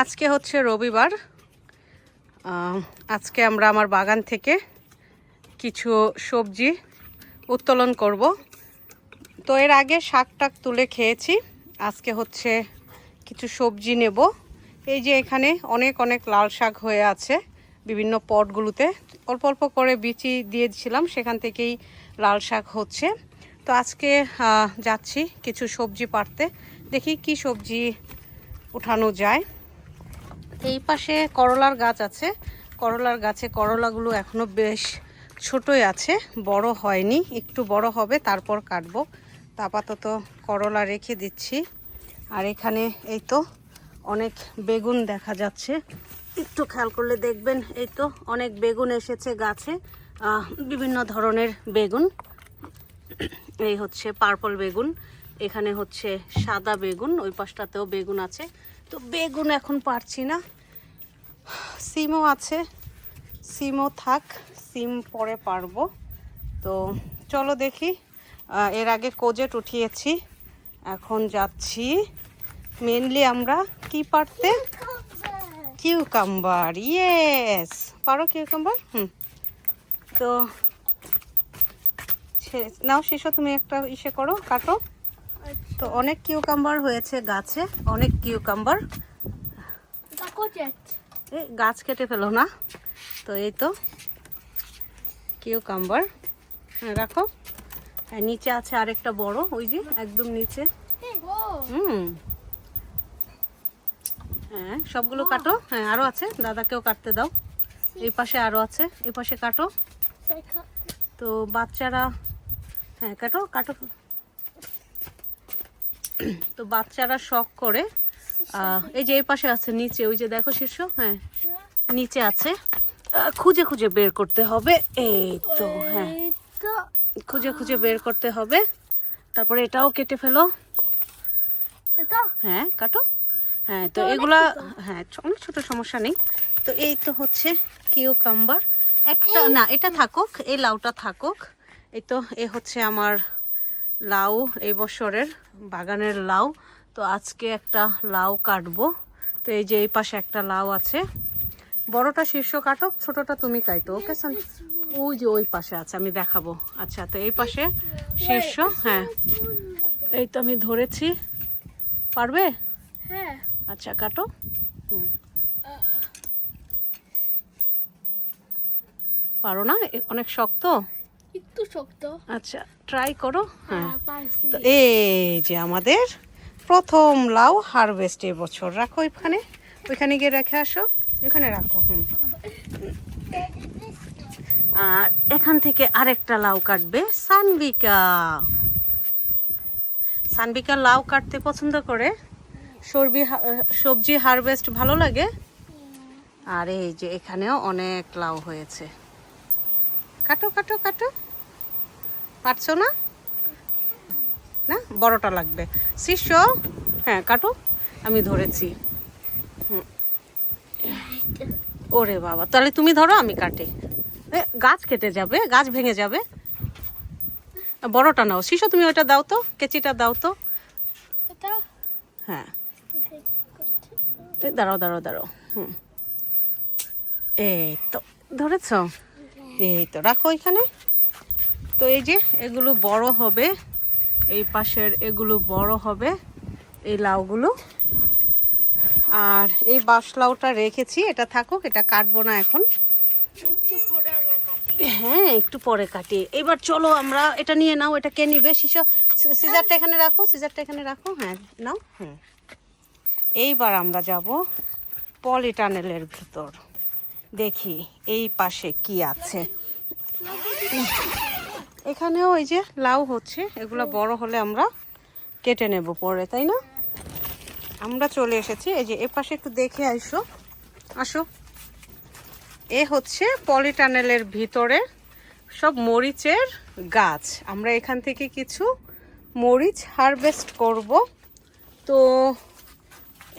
আজকে হচ্ছে রবিবার। আজকে আমরা আমার বাগান থেকে কিছু সবজি উত্তোলন করব। তো এর আগে শাক টাক তুলে খেয়েছি। আজকে হচ্ছে কিছু সবজি নেব। এই যে এখানে অনেক অনেক লাল শাক হয়ে আছে বিভিন্ন পটগুলোতে। অল্প অল্প করে বিচি দিয়েছিলাম, সেখান থেকেই লাল শাক হচ্ছে। তো আজকে যাচ্ছি কিছু সবজি পাড়তে। দেখি কি সবজি উঠানো যায়। এই পাশে করলার গাছ আছে। করলার গাছে করলাগুলো এখনও বেশ ছোটই আছে, বড় হয়নি, একটু বড় হবে, তারপর কাটবো। আপাতত করলা রেখে দিচ্ছি। আর এখানে এই তো অনেক বেগুন দেখা যাচ্ছে। একটু খেয়াল করলে দেখবেন, এই তো অনেক বেগুন এসেছে গাছে। বিভিন্ন ধরনের বেগুন। এই হচ্ছে পার্পল বেগুন। এখানে হচ্ছে সাদা বেগুন, ওই পাশটাতেও বেগুন আছে। তো বেগুন এখন পারছি না। সিমও আছে। সিমও থাক, সিম পরে পারব। তো চলো দেখি এর আগে কোজেট উঠিয়েছি। এখন যাচ্ছি। মেনলি আমরা কি পারতে? কিউকাম্বার ইয়েস পারো কিউকাম্বার হুম। তো নাও শিশু তুমি একটা ইসে করো, কাটো। তো অনেক কিউকাম্বার হয়েছে গাছে, অনেক কিউকাম্বার। এ গাছ কেটে ফেলো না। তো এই তো কিউকাম্বার। হ্যাঁ রাখো। নিচে আছে আরেকটা বড়, ওই যে একদম নিচে। হুম। হ্যাঁ সবগুলো কাটো। হ্যাঁ আরও আছে। দাদাকেও কাটতে দাও। এই পাশে আরও আছে। এই পাশে কাটো। তো বাচ্চারা হ্যাঁ কাটো কাটো। তো বাচ্চারা শখ করে এই যে এই পাশে আছে নিচে ওই যে দেখো শীর্ষ হ্যাঁ নিচে আছে। খুঁজে খুঁজে বের করতে হবে এই তো হ্যাঁ। খুঁজে খুঁজে বের করতে হবে তারপরে এটাও কেটে ফেলো। হ্যাঁ কাটো। হ্যাঁ তো এগুলা হ্যাঁ অনেক ছোট সমস্যা নেই। তো এই তো হচ্ছে কিউ কাম্বার একটা না এটা থাকুক এই লাউটা থাকুক। এই তো এ হচ্ছে আমার লাউ এই বছরের বাগানের লাউ। তো আজকে একটা লাউ কাটবো। তো এই যে এই পাশে একটা লাউ আছে। বড়টা শীর্ষ কাটক ছোটটা তুমি কাটো ওকে সান? ওই যে ওই পাশে আছে আমি দেখাবো। আচ্ছা তো এই পাশে শীর্ষ হ্যাঁ। এই তো আমি ধরেছি। পারবে? হ্যাঁ। আচ্ছা কাটো। হুম। পারো না? অনেক শক্ত? একটু শক্ত। আচ্ছা। ট্রাই করো হ্যাঁ। হ্যাঁ তো এই যে আমাদের প্রথম লাউ হারভেস্ট বছর রাখো ওইখানে ওইখানে গিয়ে রেখে আসো। ওইখানে রাখো হুম। আর এখান থেকে আরেকটা লাউ কাটবে সানবিকা। সানবিকা লাউ কাটতে পছন্দ করে। সবজি সবজি হারভেস্ট ভালো লাগে। আর এই যে এখানেও অনেক লাউ হয়েছে। কাটো কাটো কাটো। পারছ না? না? বড়টা লাগবে। শিষ্য? হ্যাঁ কাটো আমি ধরেছি। হুম। ওরে বাবা তাহলে তুমি ধরো আমি কাটি। গাছ কেটে যাবে গাছ ভেঙে যাবে। বড়টা নাও। শিশু তুমি ওটা দাও তো কেচিটা দাও তো। এটা? হ্যাঁ। দাঁড়াও দাঁড়াও দাঁড়াও। হুম। এই তো ধরেছ? এই তো রাখো এখানে। তো এই যে এগুলো বড় হবে এই পাশের এগুলো বড় হবে এই লাউগুলো। আর এই বাঁশ লাউটা রেখেছি এটা থাকুক এটা কাটবো না এখন। হ্যাঁ একটু পরে কাটি এবার চলো আমরা এটা নিয়ে নাও এটা কে নিবে? শিশু সিজারটা এখানে রাখো সিজারটা এখানে রাখো। হ্যাঁ নাও। হ্যাঁ এইবার আমরা যাব পলিটানেলের ভিতর। দেখি এই পাশে কি আছে। এখানেও ওই যে লাউ হচ্ছে, এগুলো বড় হলে আমরা কেটে নেব পরে, তাই না? আমরা চলে এসেছি, এই যে এ পাশে একটু দেখে আসো আসো। এ হচ্ছে পলিটানেলের ভিতরে সব মরিচের গাছ। আমরা এখান থেকে কিছু মরিচ হারভেস্ট করব। তো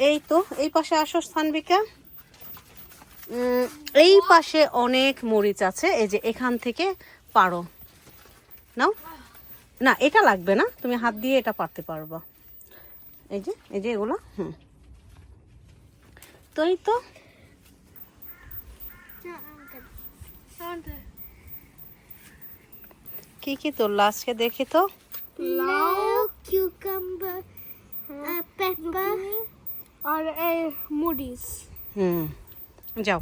এই তো, এই পাশে আসো স্থানবিকা এই পাশে অনেক মরিচ আছে, এই যে এখান থেকে পারো। নাও। না এটা লাগবে না। তুমি হাত দিয়ে এটা পারতে পারবা। এই যে এই যে এগুলো হুম। শক্তই তো। কি কি তুললো আজকে দেখি তো? লাউ কিউকাম্বার পেপার আর এই মুডিস। হুম যাও।